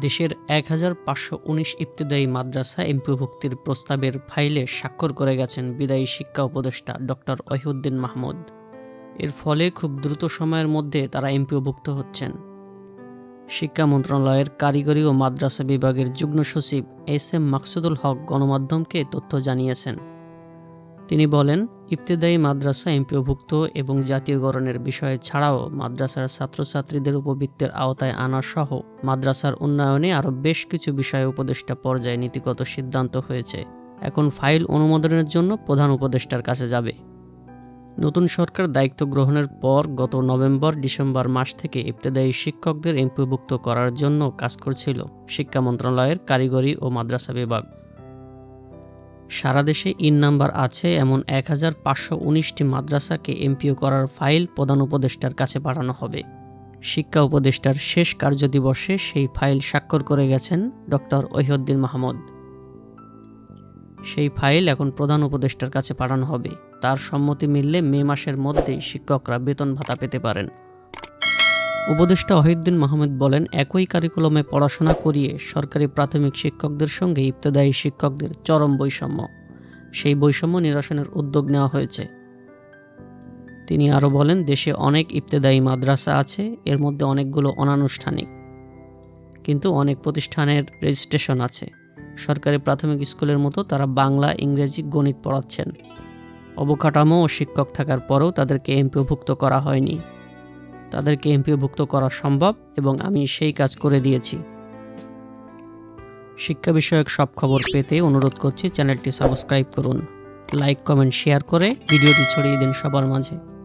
দেশের এক হাজার পাঁচশো উনিশ ইবতদায়ী মাদ্রাসা এমপিভুক্তির প্রস্তাবের ফাইলে স্বাক্ষর করে গেছেন বিদায়ী শিক্ষা উপদেষ্টা ডক্টর ওহিউদ্দিন মাহমুদ। এর ফলে খুব দ্রুত সময়ের মধ্যে তারা এমপিওভুক্ত হচ্ছেন। শিক্ষা মন্ত্রণালয়ের কারিগরি ও মাদ্রাসা বিভাগের যুগ্ম সচিব এস এম মাকসুদুল হক গণমাধ্যমকে তথ্য জানিয়েছেন। তিনি বলেন, ইবতেদায়ী মাদ্রাসা এমপিওভুক্ত এবং জাতীয়করণের বিষয়ে ছাড়াও মাদ্রাসার ছাত্রছাত্রীদের উপবৃত্তের আওতায় আনা সহ মাদ্রাসার উন্নয়নে আরও বেশ কিছু বিষয়ে উপদেষ্টা পর্যায়ে নীতিগত সিদ্ধান্ত হয়েছে। এখন ফাইল অনুমোদনের জন্য প্রধান উপদেষ্টার কাছে যাবে। নতুন সরকার দায়িত্ব গ্রহণের পর গত নভেম্বর ডিসেম্বর মাস থেকে ইবতেদায়ী শিক্ষকদের এমপিভুক্ত করার জন্য কাজ করছিল শিক্ষা মন্ত্রণালয়ের কারিগরি ও মাদ্রাসা বিভাগ। সারা দেশে ইন নাম্বার আছে এমন এক হাজার পাঁচশো উনিশটি মাদ্রাসাকে এমপিও করার ফাইল প্রধান উপদেষ্টার কাছে পাঠানো হবে। শিক্ষা উপদেষ্টার শেষ কার্যদিবসে সেই ফাইল স্বাক্ষর করে গেছেন ডক্টর ওহিউদ্দিন মাহমুদ। সেই ফাইল এখন প্রধান উপদেষ্টার কাছে পাঠানো হবে। তার সম্মতি মিললে মে মাসের মধ্যেই শিক্ষকরা বেতন ভাতা পেতে পারেন। উপদেষ্টা অহিউদ্দিন মাহমুদ বলেন, একই কারিকুলামে পড়াশোনা করিয়ে সরকারি প্রাথমিক শিক্ষকদের সঙ্গে ইবতদায়ী শিক্ষকদের চরম বৈষম্য। সেই বৈষম্য নিরসনের উদ্যোগ নেওয়া হয়েছে। তিনি আরও বলেন, দেশে অনেক ইবতেদায়ী মাদ্রাসা আছে, এর মধ্যে অনেকগুলো অনানুষ্ঠানিক। কিন্তু অনেক প্রতিষ্ঠানের রেজিস্ট্রেশন আছে। সরকারি প্রাথমিক স্কুলের মতো তারা বাংলা, ইংরেজি, গণিত পড়াচ্ছেন। অবকাঠামো ও শিক্ষক থাকার পরেও তাদেরকে এমপিওভুক্ত করা হয়নি। তাদেরকে এমপিওভুক্ত করা সম্ভব এবং আমি সেই কাজ করে দিয়েছি। শিক্ষা বিষয়ক সব খবর পেতে অনুরোধ করছি চ্যানেলটি সাবস্ক্রাইব করুন, লাইক, কমেন্ট, শেয়ার করে ভিডিওটি ছড়িয়ে দিন সবার মাঝে।